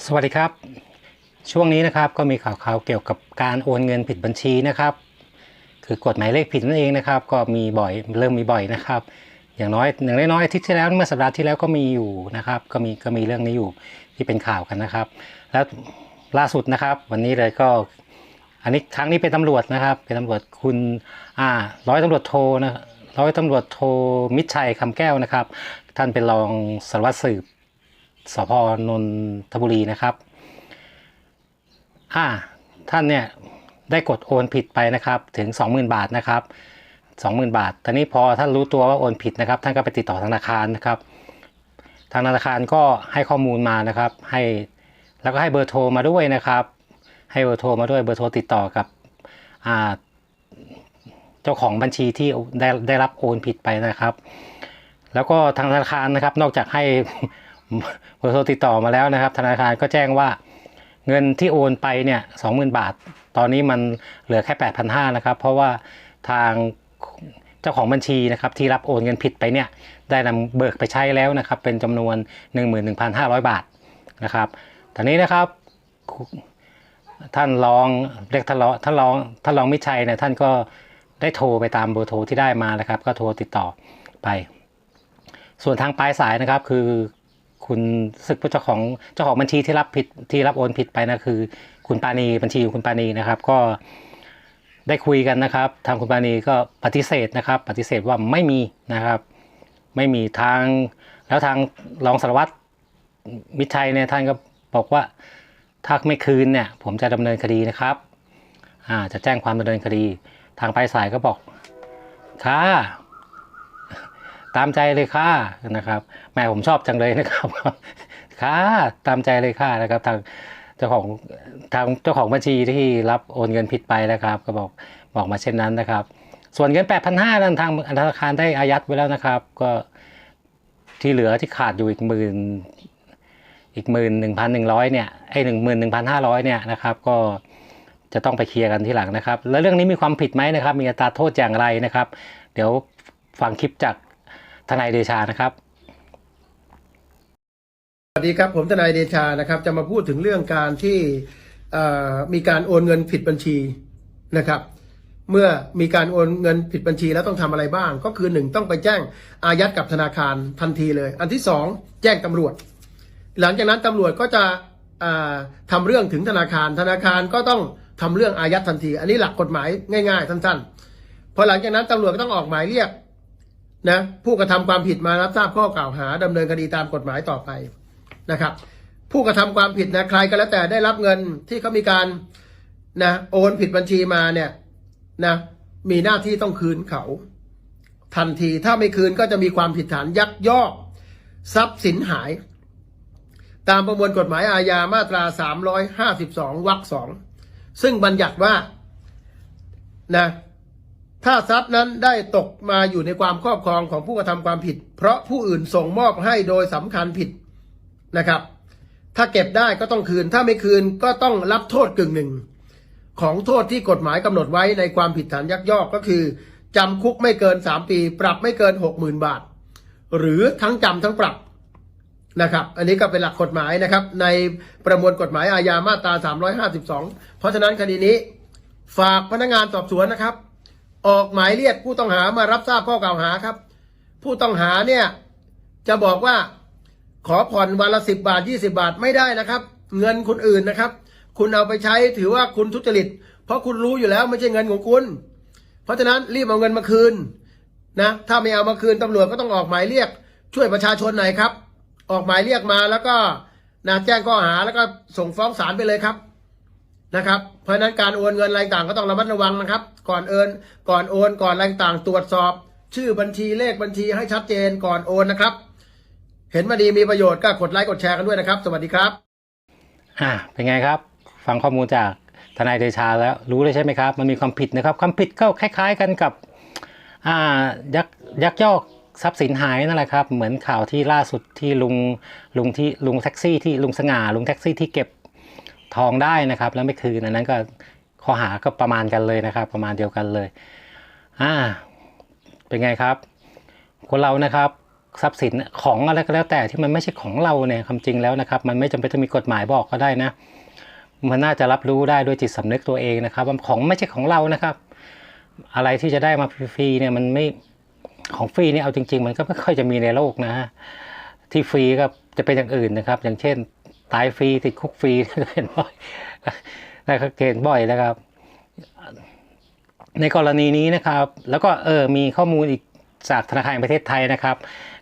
สวัสดีครับ ช่วงนี้นะครับก็มีข่าวๆเกี่ยวกับการโอนเงินผิดบัญชีนะครับ คือกฎหมายเลขผิดนั่นเองนะครับ ก็มีบ่อยเริ่มมีบ่อยนะครับ อย่างน้อยอย่างน้อยอาทิตย์ที่แล้วเมื่อสัปดาห์ที่แล้วก็มีอยู่นะครับ ก็มีก็มีเรื่องนี้อยู่ที่เป็นข่าวกันนะครับ แล้วล่าสุดนะครับ วันนี้เลยก็ อันนี้ครั้งนี้เป็นตำรวจนะครับ เป็นตำรวจคุณอ่าร้อยตำรวจโทนะร้อยตำรวจโทมิชัยคำแก้วนะครับ ท่านเป็นรองสารวัตรสืบ สพนนทบุรีนะครับอ่าท่านเนี่ยได้กดโอนผิดไปนะครับถึง 20,000 บาทนะครับ20,000 บาท ตอนนี้พอท่านรู้ตัวว่าโอนผิดนะครับ ท่านก็ไปติดต่อธนาคารนะครับ ทางธนาคารก็ให้ข้อมูลมานะครับ ให้แล้วก็ให้เบอร์โทรมาด้วยนะครับ ให้เบอร์โทรมาด้วยเบอร์โทรติดต่อกับอาเจ้าของบัญชีที่ได้ได้รับโอนผิดไปนะครับ แล้วก็ทางธนาคารนะครับ นอกจากให้ เบอร์โทรติดต่อมาแล้วนะครับ ธนาคารก็แจ้งว่าเงินที่โอนไปเนี่ยสองหมื่นบาท ตอนนี้มันเหลือแค่แปดพันห้านะครับ เพราะว่าทางเจ้าของบัญชีนะครับที่รับโอนเงินผิดไปเนี่ยได้นำเบิกไปใช้แล้วนะครับ เป็นจำนวน 11,500 บาทนะครับตอนนี้นะครับท่านรองเรียกท่านรองท่านรองท่านรองมิชัยเนี่ยท่านก็ได้โทรไปตามเบอร์โทรที่ได้มานะครับ ก็โทรติดต่อไป ส่วนทางปลายสายนะครับ คือ คุณศึกผู้เจ้าของเจ้าของบัญชีที่รับผิดที่รับโอนผิดไปนะคือ คุณปานีบัญชีของคุณปานีนะครับ ก็ได้คุยกันนะครับ ทางคุณปานีก็ปฏิเสธนะครับ ปฏิเสธว่าไม่มีนะครับ ไม่มีทาง แล้วทางรองสารวัตรมิชัยเนี่ยท่านก็บอกว่าถ้าไม่คืนเนี่ย ผมจะดำเนินคดีนะครับอ่าจะแจ้งความดำเนินคดี ทางปลายสายก็บอกค่ะ ตามใจเลยค่ะนะครับแม่ผมชอบจังเลยนะครับค่ะตามใจเลยค่ะนะครับทางเจ้าของทางเจ้าของบัญชีที่รับโอนเงินผิดไปนะครับ ก็บอกบอกมาเช่นนั้นนะครับ ส่วนเงิน 8,500นั้นทางธนาคารได้อายัดไว้แล้วนะครับ ก็ที่เหลือที่ขาดอยู่อีกหมื่นอีกหมื่นหนึ่งพันหนึ่งร้อยเนี่ยไอหนึ่งหมื่นหนึ่งพันห้าร้อยเนี่ยนะครับก็จะต้องไปเคลียร์กันที่หลังนะครับ แล้วเรื่องนี้มีความผิดไหมนะครับ มีอัตราโทษอย่างไรนะครับ เดี๋ยวฟังคลิปจาก ทนายเดชานะครับสวัสดีครับผมทนายเดชานะครับ จะมาพูดถึงเรื่องการที่มีการโอนเงินผิดบัญชีนะครับ เมื่อมีการโอนเงินผิดบัญชีแล้วต้องทำอะไรบ้าง ก็คือหนึ่งต้องไปแจ้งอายัดกับธนาคารทันทีเลย อันที่สองแจ้งตำรวจ หลังจากนั้นตำรวจก็จะอ่าทำเรื่องถึงธนาคาร ธนาคารก็ต้องทำเรื่องอายัดทันที อันนี้หลักกฎหมายง่าย ๆ สั้นๆพอหลังจากนั้นตำรวจก็ต้องออกหมายเรียก นะผู้กระทำความผิดมารับทราบข้อกล่าวหาดำเนินคดีตามกฎหมายต่อไปนะครับ ผู้กระทำความผิดนะใครก็แล้วแต่ได้รับเงินที่เขามีการนะโอนผิดบัญชีมาเนี่ยนะมีหน้าที่ต้องคืนเขา ทันทีถ้าไม่คืนก็จะมีความผิดฐานยักยอก ทรัพย์สินหาย ตามประมวลกฎหมายอาญามาตรา 352วรรคสองซึ่งบัญญัติว่านะ ถ้าทรัพย์นั้นได้ตกมาอยู่ในความครอบครองของผู้กระทำความผิด เพราะผู้อื่นส่งมอบให้โดยสำคัญผิดนะครับ ถ้าเก็บได้ก็ต้องคืน ถ้าไม่คืนก็ต้องรับโทษกึ่งหนึ่ง ของโทษที่กฎหมายกำหนดไว้ในความผิดฐานยักยอกก็คือจำคุกไม่เกิน 3 ปี ปรับไม่เกิน 60,000 บาท หรือทั้งจำทั้งปรับนะครับ อันนี้ก็เป็นหลักกฎหมายนะครับ ในประมวลกฎหมายอาญามาตรา 352 เพราะฉะนั้นคดีนี้ ฝากพนักงานสอบสวนนะครับ ออกหมายเรียกผู้ต้องหามารับทราบข้อกล่าวหาครับ ผู้ต้องหาเนี่ยจะบอกว่าขอผ่อนวันละสิบาทยี่สิบาทไม่ได้นะครับ เงินคนอื่นนะครับ คุณเอาไปใช้ถือว่าคุณทุจริต เพราะคุณรู้อยู่แล้วไม่ใช่เงินของคุณ เพราะฉะนั้นรีบเอาเงินมาคืนนะถ้าไม่เอามาคืนตำรวจก็ต้องออกหมายเรียก ช่วยประชาชนหน่อยครับ ออกหมายเรียกมาแล้วก็นะแจ้งข้อหาแล้วก็ส่งฟ้องศาลไปเลยครับ นะครับ เพราะนั้นการโอนเงินอะไรต่างก็ต้องระมัดระวังนะครับ ก่อนเอินก่อนโอนก่อนอะไรต่างตรวจสอบ ชื่อบัญชีเลขบัญชีให้ชัดเจนก่อนโอนนะครับ เห็นมาดีมีประโยชน์ก็กดไลค์กดแชร์กันด้วยนะครับ สวัสดีครับอ่าเป็นไงครับ ฟังข้อมูลจากทนายเดชาแล้วรู้เลยใช่ไหมครับ มันมีความผิดนะครับ ความผิดก็คล้าย ๆ กันกับอ่ายักยักยอกทรัพย์สินหายนั่นแหละครับ เหมือนข่าวที่ล่าสุดที่ลุงลุงที่ลุงแท็กซี่ที่ลุงสง่าลุงแท็กซี่ที่เก็บ ทองได้นะครับ แล้วไม่คืนอันนั้นก็ข้อหาก็ประมาณกันเลยนะครับ ประมาณเดียวกันเลยอ่าเป็นไงครับ คนเรานะครับทรัพย์สินของอะไรก็แล้วแต่ที่มันไม่ใช่ของเราเนี่ยความจริงแล้วนะครับ มันไม่จำเป็นต้องมีกฎหมายบอกก็ได้นะ มันน่าจะรับรู้ได้ด้วยจิตสำนึกตัวเองนะครับว่าของไม่ใช่ของเรานะครับ อะไรที่จะได้มาฟรีเนี่ยมันไม่ของฟรีเนี่ยเอาจริง ๆ มันก็ไม่ค่อยจะมีในโลกนะฮะที่ฟรีก็จะเป็นอย่างอื่นนะครับ อย่างเช่น ตายฟรีติดคุกฟรีเห็นบ่อยนะครับเห็นบ่อยนะครับ ในกรณีนี้นะครับ แล้วก็เออมีข้อมูลอีกจากธนาคารแห่งประเทศไทยนะครับ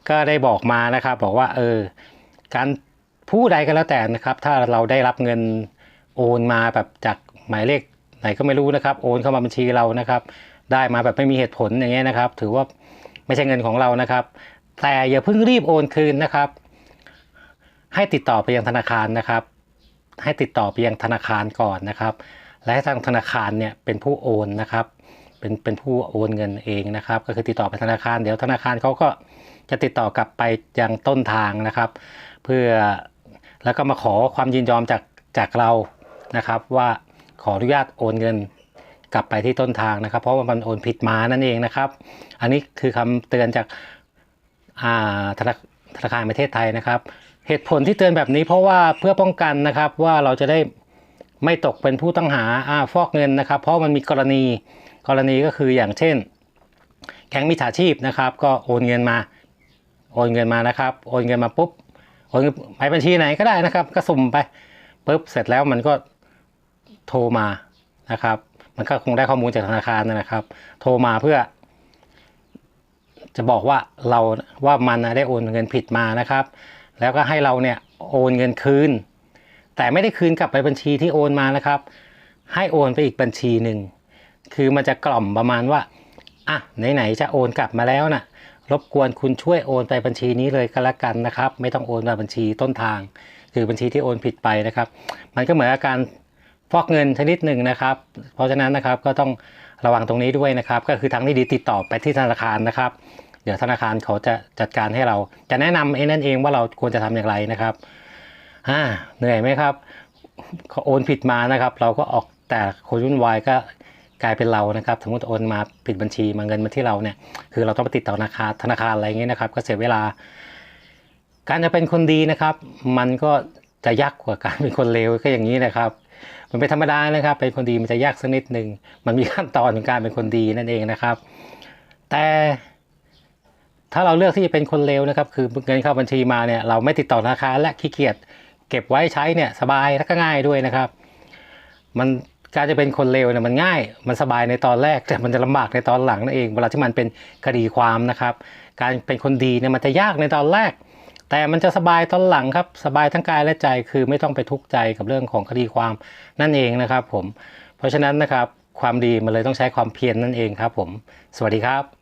ก็ได้บอกมานะครับ บอกว่าเออการผู้ใดก็แล้วแต่นะครับ ถ้าเราได้รับเงินโอนมาแบบจากหมายเลขไหนก็ไม่รู้นะครับ โอนเข้ามาบัญชีเรานะครับ ได้มาแบบไม่มีเหตุผลอย่างเงี้ยนะครับ ถือว่าไม่ใช่เงินของเรานะครับ แต่อย่าเพิ่งรีบโอนคืนนะครับ ให้ติดต่อไปยังธนาคารนะครับ ให้ติดต่อไปยังธนาคารก่อนนะครับ และให้ทางธนาคารเนี่ยเป็นผู้โอนนะครับ เป็นเป็นผู้โอนเงินเองนะครับ ก็คือติดต่อไปธนาคาร เดี๋ยวธนาคารเขาก็จะติดต่อกลับไปยังต้นทางนะครับ เพื่อแล้วก็มาขอความยินยอมจากจากเรานะครับ ว่าขออนุญาตโอนเงินกลับไปที่ต้นทางนะครับ เพราะว่ามันโอนผิดมานั่นเองนะครับ อันนี้คือคำเตือนจากอ่าธนาธนาคารประเทศไทยนะครับ เหตุผลที่เตือนแบบนี้เพราะว่าเพื่อป้องกันนะครับว่าเราจะได้ไม่ตกเป็นผู้ต้องหาอาฟอกเงินนะครับ เพราะมันมีกรณีกรณีก็คืออย่างเช่น แก๊งมิจฉาชีพนะครับ ก็โอนเงินมา โอนเงินมานะครับ โอนเงินมาปุ๊บโอนเงินไปบัญชีไหนก็ได้นะครับ ก็สุ่มไปปุ๊บเสร็จแล้วมันก็โทรมานะครับ มันก็คงได้ข้อมูลจากธนาคารนะครับ โทรมาเพื่อ จะบอกว่าเราว่ามันได้โอนเงินผิดมานะครับ แล้วก็ให้เราเนี่ยโอนเงินคืน แต่ไม่ได้คืนกลับไปบัญชีที่โอนมานะครับ ให้โอนไปอีกบัญชีหนึ่งคือมันจะกล่อมประมาณว่าอะไหนๆจะโอนกลับมาแล้วน่ะรบกวนคุณช่วยโอนไปบัญชีนี้เลยก็แล้วกันนะครับ ไม่ต้องโอนมาบัญชีต้นทาง คือบัญชีที่โอนผิดไปนะครับ มันก็เหมือนอาการฟอกเงินชนิดหนึ่งนะครับ เพราะฉะนั้นนะครับก็ต้องระวังตรงนี้ด้วยนะครับ ก็คือทางที่ดีติดต่อไปที่ธนาคารนะครับ เดี๋ยวธนาคารเขาจะจัดการให้เรา จะแนะนำเองนั่นเองว่าเราควรจะทำอย่างไรนะครับอ่าเหนื่อยไหมครับเขาโอนผิดมานะครับ เราก็ออกแต่คนวุ่นวายก็กลายเป็นเรานะครับสมมติโอนมาผิดบัญชีมาเงินมาที่เราเนี่ยคือเราต้องไปติดต่อธนาคารธนาคารอะไรอย่างเงี้ยนะครับก็เสียเวลา การจะเป็นคนดีนะครับ มันก็จะยากกว่าการเป็นคนเลวก็อย่างนี้นะครับ มันเป็นธรรมดานะครับ เป็นคนดีมันจะยากสักนิดหนึ่งมันมีขั้นตอนของการเป็นคนดีนั่นเองนะครับ แต่ ถ้าเราเลือกที่จะเป็นคนเลวนะครับ คือเงินเข้าบัญชีมาเนี่ยเราไม่ติดต่อธนาคารและขี้เกียจเก็บไว้ใช้เนี่ยสบายและก็ง่ายด้วยนะครับ มันการจะเป็นคนเลวเนี่ยมันง่าย มันสบายในตอนแรกแต่มันจะลำบากในตอนหลังนั่นเอง เวลาที่มันเป็นคดีความนะครับ การเป็นคนดีเนี่ยมันจะยากในตอนแรก แต่มันจะสบายตอนหลังครับ สบายทั้งกายและใจคือไม่ต้องไปทุกข์ใจกับเรื่องของคดีความนั่นเองนะครับ ผม เพราะฉะนั้นนะครับความดีมันเลยต้องใช้ความเพียรนนั่นเองครับ ผม สวัสดีครับ